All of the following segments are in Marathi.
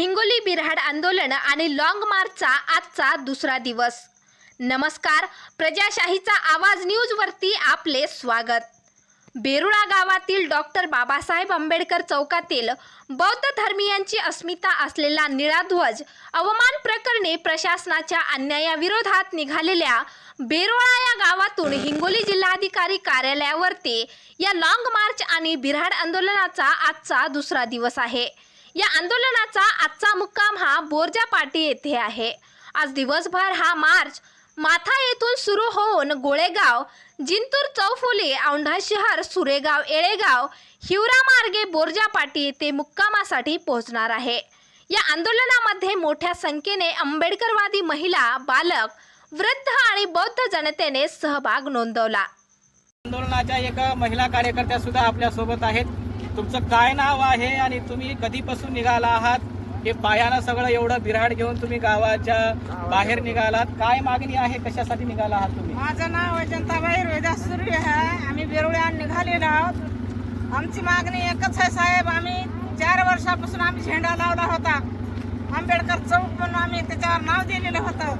हिंगोली बिऱ्हाड आंदोलन आणि लाँग मार्चचा आजचा दुसरा दिवस. नमस्कार प्रजाशाहीचा आवाज न्यूजवरती आपले स्वागत. बेरुळा गावातील डॉक्टर बाबासाहेब आंबेडकर चौकातील बौद्ध धर्मीयांची अस्मिता असलेला निळा ध्वज अवमान प्रकरणी प्रशासनाच्या अन्यायाविरोधात निघालेल्या बेरुळा या गावातून हिंगोली जिल्हाधिकारी कार्यालयावरती या लाँग मार्च आणि बिऱ्हाड आंदोलनाचा आजचा दुसरा दिवस आहे. या आंदोलनाचा आजचा मुक्काम हा बोरजा पाटी येथे आहे. आज दिवसभर हा मार्च माथा येथून सुरू होऊन गोळेगाव जिंतूर चौफुली औंढा शहर सुरेगाव येळेगाव हिवरा मार्गे बोरजा पाटी येथे मुक्कामासाठी पोहोचणार आहे. या आंदोलनामध्ये मोठ्या संख्येने आंबेडकरवादी महिला बालक वृद्ध आणि बौद्ध जनतेने सहभाग नोंदवला. आंदोलनाच्या एका महिला कार्यकर्त्या सुद्धा आपल्यासोबत आहेत. तुमचं काय नाव आहे आणि तुम्ही कधीपासून निघाला आहात? हे पायानं सगळं एवढं बिराड घेऊन तुम्ही गावाच्या बाहेर निघालात. काय मागणी आहे? कशासाठी निघाला आहात तुम्ही? माझं नाव अजंताबाई रोहिदास सुर्वे आहे. आम्ही बेरुळ्या निघालेलो आहोत. आमची मागणी एकच आहे साहेब. आम्ही चार वर्षापासून आम्ही झेंडा लावला होता. आंबेडकर चौक म्हणून आम्ही त्याच्यावर नाव दिलेलं होतं.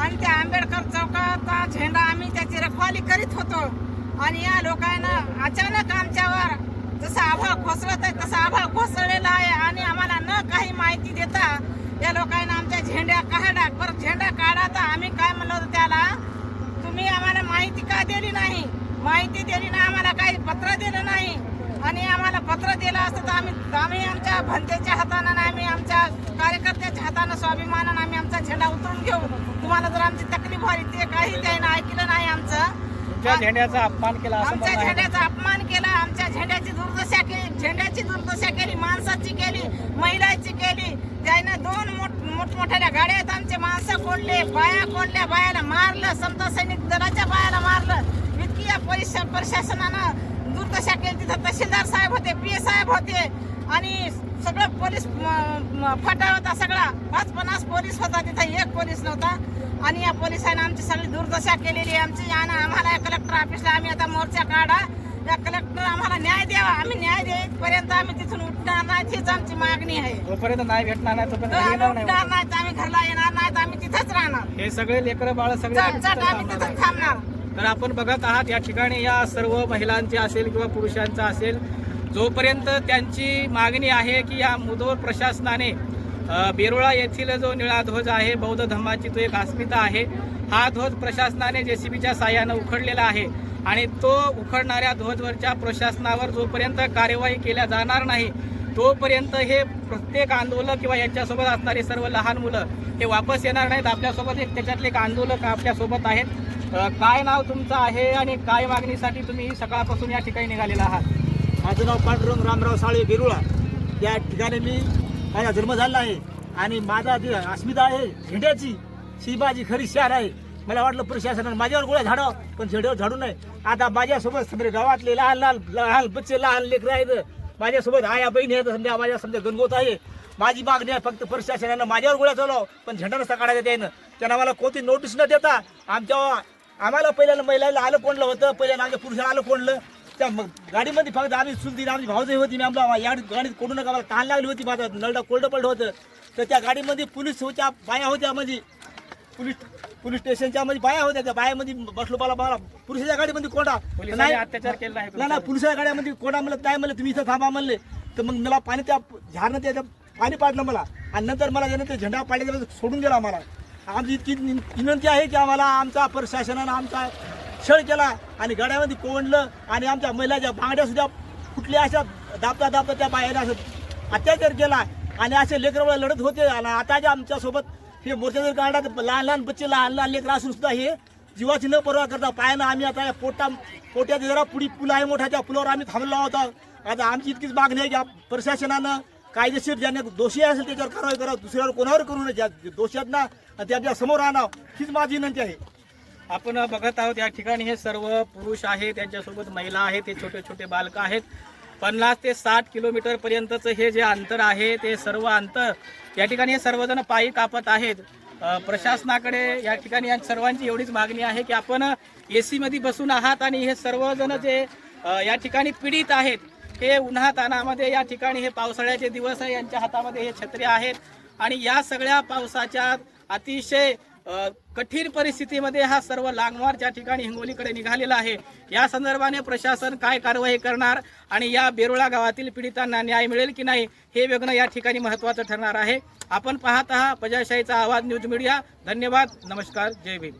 आणि त्या आंबेडकर चौकाचा झेंडा आम्ही त्याची रखवाली करीत होतो. आणि या लोकांना अचानक कोसळत आहे तसं आभाळ कोसळलेला आहे आणि आम्हाला न काही माहिती देता या लोकांना आमच्या झेंड्या काढा. परत झेंडा काढा तर आम्ही काय म्हणलो होतो त्याला? तुम्ही आम्हाला माहिती का दिली नाही? माहिती दिली नाही आम्हाला काही पत्र दिलं नाही. आणि आम्हाला पत्र दिलं असतं तर आम्ही आम्ही आमच्या भंतेच्या हातानं आम्ही आमच्या कार्यकर्त्याच्या हातानं स्वाभिमानानं आम्ही आमचा झेंडा उतरून घेऊ. तुम्हाला जर आमची तकलीफ झाली ते काही त्यानं ऐकलं नाही आमचं. झेंड्याचा अपमान केला आमच्या. झेंड्याचा अपमान केला आमच्या दुर्दशा केली दुर्दशा केली माणसाची केली महिलाची केली. त्यानं दोन मोठ मोठमोठ्या गाड्या आहेत आमचे माणसं फोडले बाया फोडल्या बायाला मारलं समता सैनिक दलाच्या बायाला मारलं. इतकी या पोलीस प्रशासनानं दुर्दशा केली. तिथं तहसीलदार साहेब होते पी ए साहेब होते. आणि सगळं पोलीस फाटा होता सगळा. पाच पन्नास पोलीस होता तिथं एक पोलीस नव्हता. आणि या पोलिसांनी आमची सगळी दुर्दशा केलेली आहे. आमची आणि आम्हाला या कलेक्टर ऑफिसला आम्ही आता मोर्चा काढा. या कलेक्टर आम्हाला न्याय द्यावा. आम्ही न्याय देईपर्यंत आम्ही तिथून उठणार नाही हीच आमची मागणी आहे. जोपर्यंत नाही भेटणार नाही तर तोपर्यंत आम्ही येणार उठणार नाही आम्ही घरला येणार नाही तर आम्ही तिथंच राहणार. हे सगळे लेकरं बाळ सगळे चट चट तिथं आम्ही थांबणार तिथंच आहे. थांबणार. तर आपण बघत आहात या ठिकाणी या सर्व महिलांचे असेल किंवा पुरुषांचा असेल जोपर्यंत त्यांची मागणी आहे की या मुदोर प्रशासनाने अ, बेरोळा येथील जो निळा ध्वज आहे बौद्ध धर्माची तो एक अस्मिता आहे हा ध्वज प्रशासनाने जेसीबीच्या साह्यानं उखडलेला आहे. आणि तो उखडणाऱ्या ध्वजवरच्या प्रशासनावर जोपर्यंत कार्यवाही केल्या जाणार नाही तोपर्यंत हे प्रत्येक आंदोलक किंवा यांच्यासोबत असणारे सर्व लहान मुलं हे वापस येणार नाहीत. आपल्यासोबत एक त्याच्यातले एक आंदोलक आपल्यासोबत आहेत. काय नाव तुमचं आहे आणि काय मागणीसाठी तुम्ही सकाळपासून या ठिकाणी निघालेला आहात? माझं नाव पांडुरंग रामराव साळे बिरुळा. या ठिकाणी मी माझा जन्म झाला आहे आणि माझा जी अस्मिता आहे झेंड्याची शिबाजी खरी शहर आहे. मला वाटलं प्रशासनानं माझ्यावर गोळ्या झाडावं पण झेंड्यावर झाडू नाही आता माझ्यासोबत सगळे गावातले लहान लहान लहान बच्चे लहान लेकरं आहेत. माझ्यासोबत आया बहीण आहेत. समजा माझ्या समजा गणगोत आहे. माझी मागणी आहे फक्त प्रशासनानं माझ्यावर गोळ्या चालव पण झेंडा नसता काढायचा त्यानं. त्यांना मला कोणती नोटीस न देता आमच्या आम्हाला पहिल्यानं महिलाला आलं कोणलं होतं? पहिल्यानं आमच्या पुरुषाला आलं कोणलं? त्या मग गाडीमध्ये फक्त आम्ही सुलती आमची भावजही होती मी आमला या गाडीत कोणू नका मला तहान लागली होती माझं नळडा कोल्ड पडलं होतं. तर त्या गाडीमध्ये पोलीस होत्या बाया होत्या म्हणजे पोलीस पोलीस स्टेशनच्या मध्ये बाया होत्या त्या. बायामध्ये बसलो मला मला पुरुषाच्या गाडीमध्ये कोंडा. पोलिसांनी नाही. अत्याचार केला नाही नाही पुरुषाच्या गाड्यामध्ये कोणा म्हणलं नाही म्हणलं तुम्ही इथं थांबा म्हणले. तर मग मला पाणी त्या झाडनं त्या पाणी पाडलं मला. आणि नंतर मला त्यानं ते झेंडा पाडल्याच्या सोडून गेला आम्हाला. आमची इतकी विन- विनंती आहे की आम्हाला आमचा प्रशासनानं आमचा छळ केला आणि गाड्यामध्ये कोंडलं आणि आमच्या महिलाच्या बांगड्या सुद्धा कुठल्या अशा दाबता दाबता त्या बाहेर असं अत्याचार केला. आणि असे लेकरं लढत होते आणि आता जे आमच्यासोबत हे मोर्चा जर लहान लहान बच्चे लहान लहान लेकर असून सुद्धा हे जीवाची न परवा करता पायानं आम्ही आता या पोटा पोट्यात जरा पुढी पूल आहे मोठा त्या पुलावर आम्ही थांबलो होता आता आमची इतकीच मागणी आहे की प्रशासनानं कायदेशीर ज्यांना दोषी असेल त्याच्यावर कारवाई करा दुसऱ्यावर कोणावर करू नये? ज्या दोषी आहेत ना त्यांच्यासमोर आणावं हीच माझी विनंती आहे. आपण बघत आहोत या ठिकाणी हे सर्व पुरुष आहेत त्यांच्यासोबत महिला आहेत ते छोटे छोटे बालकं आहेत. पन्नास ते साठ किलोमीटर पर्यंतचं हे जे अंतर आहे ते सर्व अंतर या ठिकाणी हे सर्वजण पायी कापत आहेत. प्रशासनाकडे या ठिकाणी या सर्वांची एवढीच मागणी आहे की आपण ए सीमध्ये बसून आहात आणि हे सर्वजण जे या ठिकाणी पीडित आहेत हे उन्हा तानामध्ये या ठिकाणी हे पावसाळ्याचे दिवस आहे यांच्या हातामध्ये हे छत्री आहेत. आणि या सगळ्या पावसाच्या अतिशय कठीण परिस्थितीमध्ये हा सर्व लांगमार्च ठिकाणी हिंगोलीकडे निघालेला आहे. या संदर्भाने प्रशासन काय कारवाई करणार आणि या बेरोळा गावातील पीडितांना न्याय मिळेल की नाही हे बघणं या ठिकाणी महत्त्वाचं ठरणार आहे. आपण पाहत आहात प्रजाशाहीचा आवाज न्यूज मीडिया. धन्यवाद. नमस्कार. जय भीम.